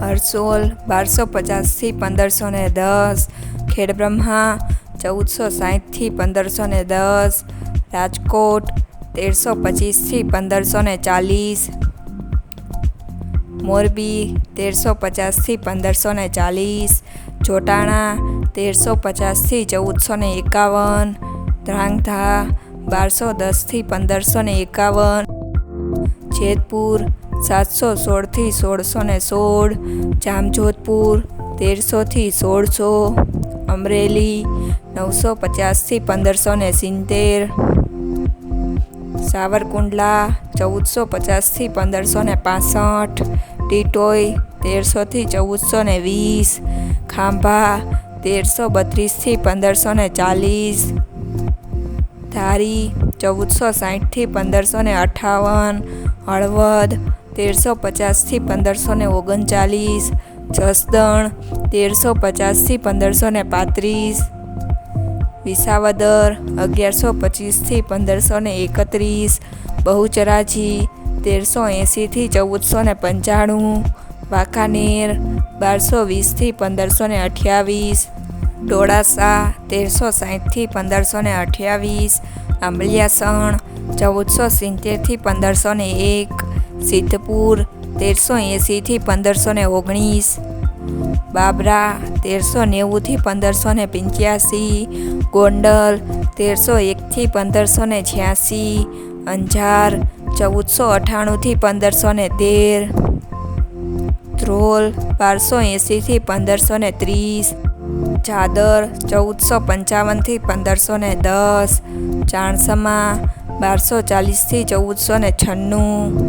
હરસોલ બારસો પચાસથી પંદરસો ને દસ. ખેડબ્રહ્મા ચૌદસો સાહીઠથી પંદરસો ને દસ. રાજકોટ તેરસો પચીસથી પંદરસો ને ચાલીસ. મોરબી તેરસો પચાસથી પંદરસો ને ચાલીસ. જોટાણા તેરસો પચાસથી ચૌદસો ને એકાવન. ધ્રાંગધા બારસો દસથી પંદરસો ને એકાવન. જેતપુર સાતસો સોળથી સોળસો ને સોળ, જામજોધપુર તેરસોથી સોળસો, અમરેલી નવસો પચાસથી પંદરસો ને સિત્તેર, સાવરકુંડલા ચૌદસો પચાસથી પંદરસો ને પાસઠ, ટીટોઈ તેરસોથી ચૌદસો ને વીસ, ખાંભા તેરસો બત્રીસથી પંદરસો ને ચાલીસ, ધારી ચૌદસો સાહીઠથી પંદરસો ને અઠાવન, હળવદ તેરસો પચાસથી પંદરસો ને ઓગણચાલીસ, જસદણ તેરસો પચાસથી પંદરસો ને પાંત્રીસ, વિસાવદર અગિયારસો પચીસથી પંદરસો ને એકત્રીસ, બહુચરાજી તેરસો એંસીથી ચૌદસો ને પંચાણું, વાંકાનેર બારસો વીસથી પંદરસો ને અઠ્યાવીસ, ડોળાસા તેરસો સાહીઠથી પંદરસો ને અઠ્યાવીસ, આંબલિયાસણ ચૌદસો સિત્તેરથી પંદરસો ને એક સિદ્ધપુર તેરસો એંસીથી પંદરસો ને ઓગણીસ. બાબરા તેરસો નેવુંથી પંદરસો ને પંચ્યાસી. ગોંડલ તેરસો એકથી પંદરસો ને છ્યાસી. અંજાર ચૌદસો અઠ્ઠાણુંથી પંદરસો ને તેર. ધ્રોલ બારસો એંસીથી પંદરસો ને ત્રીસ. ચાદર ચૌદસો પંચાવનથી પંદરસો ને દસ. ચાણસમા બારસો ચાલીસથી ચૌદસો ને છન્નું.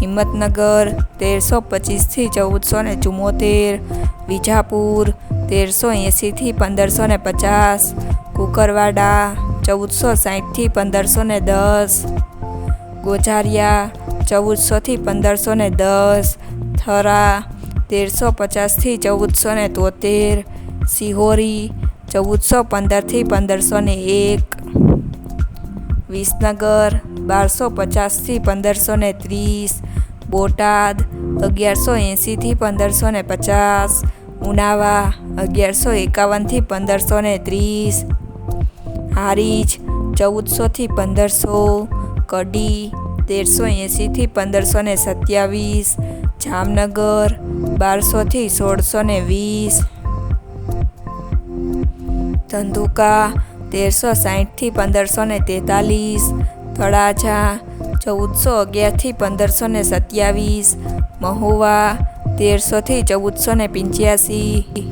હિંમતનગર તેરસો પચીસથી ચૌદસો ને ચુમ્મોતેર. વિજાપુર તેરસો એંસીથી પંદરસો ને પચાસ. કુકરવાડા ચૌદસો સાહીઠથી પંદરસો ને દસ. ગોઝારિયા ચૌદસોથી પંદરસો ને દસ. થરા તેરસો પચાસથી ચૌદસો ને તોતેર. સિહોરી ચૌદસો પંદરથી પંદરસો ને એક. વિસનગર, બારસો પચાસથી પંદરસો ને ત્રીસ, બોટાદ, અગિયારસો એંસીથી પંદરસો ને પચાસ, ઉનાવા, અગિયારસો એકાવનથી પંદરસો ને ત્રીસ, હારીજ ચૌદસોથી પંદરસો, કડી, તેરસો એંસીથી પંદરસો ને સત્યાવીસ, જામનગર બારસોથી સોળસો ને વીસ, ધંધુકા તેરસો સાહીઠથી પંદરસો ને તેતાલીસ તળાજા ચૌદસો અગિયારથી પંદરસો ને સત્યાવીસ, મહુવા તેરસોથી ચૌદસો ને પંચ્યાસી.